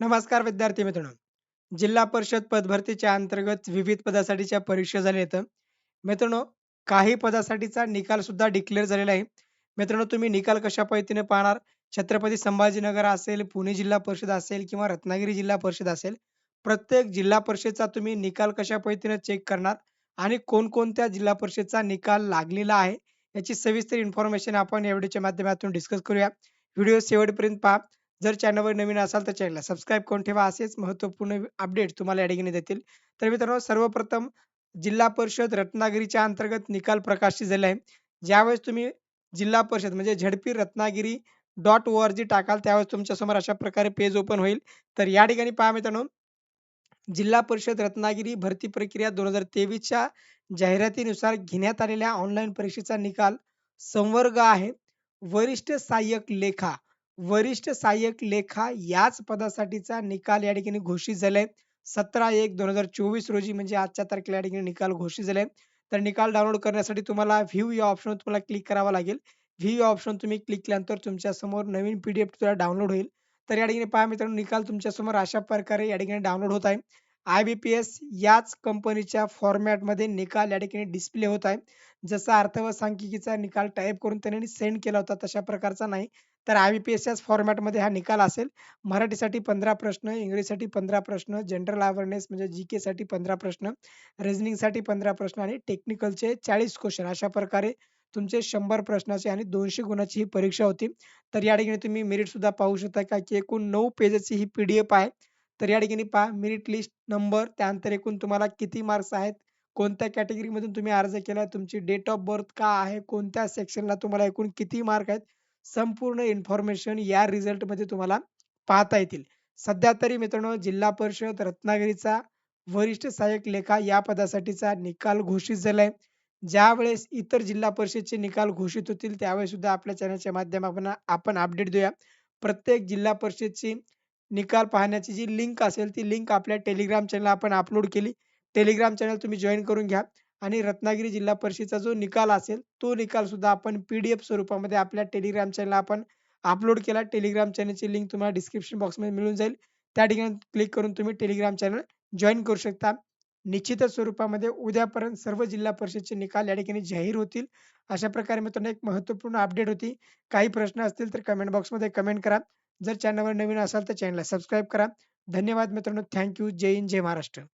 नमस्कार विद्यार्थी मित्रांनो. जिल्हा परिषद पदभरतीच्या अंतर्गत विविध पदासाठीच्या परीक्षा झाल्या आहेत. मित्रांनो, काही पदासाठीचा निकाल सुद्धा डिक्लेअर झालेला आहे. मित्रांनो, तुम्ही निकाल कशा पद्धतीने पाहणार? छत्रपती संभाजीनगर असेल, पुणे जिल्हा परिषद असेल किंवा रत्नागिरी जिल्हा परिषद असेल. प्रत्येक जिल्हा परिषदचा तुम्ही निकाल कशा पद्धतीने चेक करणार आणि कोणकोणत्या जिल्हा परिषदचा निकाल लागलेला आहे, याची सविस्तर इन्फॉर्मेशन आपण या व्हिडिओच्या माध्यमातून डिस्कस करूया. व्हिडिओ शेवटपर्यंत पहा. जर चॅनलवर नवीन असाल तर चॅनलला सबस्क्राईब करून ठेवा. असेच महत्त्वपूर्ण अपडेट तुम्हाला या ठिकाणी देतील. तर मित्रांनो सर्वप्रथम जिल्हा परिषद रत्नागिरीच्या अंतर्गत निकाल प्रकाशित झाले आहे. ज्यावेळेस तुम्ही जिल्हा परिषद म्हणजे झडपी Ratnagiri dot O R G टाकाल त्यावेळेस तुमच्यासमोर अशा प्रकारे पेज ओपन होईल. तर या ठिकाणी पहा मित्रांनो, जिल्हा परिषद रत्नागिरी भरती प्रक्रिया दोन हजार तेवीसच्या जाहिरातीनुसार घेण्यात आलेल्या ऑनलाईन परीक्षेचा निकाल संवर्ग आहे. वरिष्ठ सहाय्यक लेखा वरिष्ठ सहाय्यक लेखा याच पदासाठीचा निकाल या ठिकाणी घोषित झालाय. 17/1/2024 रोजी म्हणजे आजच्या तारखेला या ठिकाणी निकाल घोषित झालाय. तर निकाल डाउनलोड करण्यासाठी तुम्हाला व्ह्यू या ऑप्शनवर तुम्हाला क्लिक करावा लागेल. व्ह्यू या ऑप्शन तुम्ही क्लिक केल्यानंतर तुमच्यासमोर नवीन पीडीएफ तुम्हाला डाउनलोड होईल. तर या ठिकाणी पहा मित्रांनो निकाल तुमच्यासमोर अशा प्रकारे या ठिकाणी डाउनलोड होत आहे. आय-बी-पी-एस याच कंपनीच्या फॉर्मॅटमध्ये निकाल या ठिकाणी डिस्प्ले होत आहे. जसा अर्थ व सांख्यिकीचा निकाल टाईप करून त्यांनी सेंड केला होता तशा प्रकारचा नाही. तर आय बी पी एस याच फॉर्मॅटमध्ये हा निकाल असेल. मराठीसाठी 15 प्रश्न, इंग्रजीसाठी 15 प्रश्न, जनरल अवेअरनेस म्हणजे जी-केसाठी 15 प्रश्न, रिझनिंगसाठी 15 प्रश्न आणि टेक्निकलचे 40 क्वेश्चन अशा प्रकारे तुमचे शंभर प्रश्नाचे आणि दोनशे गुणाची ही परीक्षा होती. तर या ठिकाणी तुम्ही मेरिट सुद्धा पाहू शकता का की एकूण नऊ पेजेसची ही पी-डी-एफ आहे. तर या ठिकाणी पहा मेरिट लिस्ट नंबर त्यानंतर एकूण तुम्हाला किती मार्क्स आहेत, कोणत्या कॅटेगरीमधून तुम्ही अर्ज केला तुमची डेट ऑफ बर्थ का आहे, कोणत्या सेक्शनला तुम्हाला एकूण किती मार्क आहेत, संपूर्ण इन्फॉर्मेशन या रिझल्टमध्ये तुम्हाला पाहता येतील. सध्या तरी मित्रांनो जिल्हा परिषद रत्नागिरीचा वरिष्ठ सहाय्यक लेखा या पदासाठीचा निकाल घोषित झालाय. ज्यावेळेस इतर जिल्हा परिषदचे निकाल घोषित होतील त्यावेळेस सुद्धा आपल्या चॅनलच्या माध्यमातून आपण अपडेट देऊया. प्रत्येक जिल्हा परिषदची निकाल पाहण्याची जी लिंक असेल ती लिंक आपल्या टेलिग्राम चॅनलला आपण अपलोड केली. टेलिग्राम चॅनल तुम्ही जॉईन करून घ्या आणि रत्नागिरी जिल्हा परिषदचा जो निकाल असेल तो निकाल सुद्धा आपण पी-डी-एफ स्वरूपामध्ये आपल्या टेलिग्राम चॅनल आपण अपलोड केला. टेलिग्राम चॅनलची लिंक तुम्हाला डिस्क्रिप्शन बॉक्समध्ये मिळून जाईल. त्या ठिकाणी क्लिक करून तुम्ही टेलिग्राम चॅनल जॉईन करू शकता. निश्चितच स्वरूपामध्ये उद्यापर्यंत सर्व जिल्हा परिषदचे निकाल या ठिकाणी जाहीर होतील. अशा प्रकारे मित्रांनो एक महत्त्वपूर्ण अपडेट होती. काही प्रश्न असतील तर कमेंट बॉक्समध्ये कमेंट करा. जर चॅनलवर नवीन असाल तर चॅनलला सबस्क्राईब करा. धन्यवाद मित्रांनो. Thank you. जय हिंद, जय महाराष्ट्र.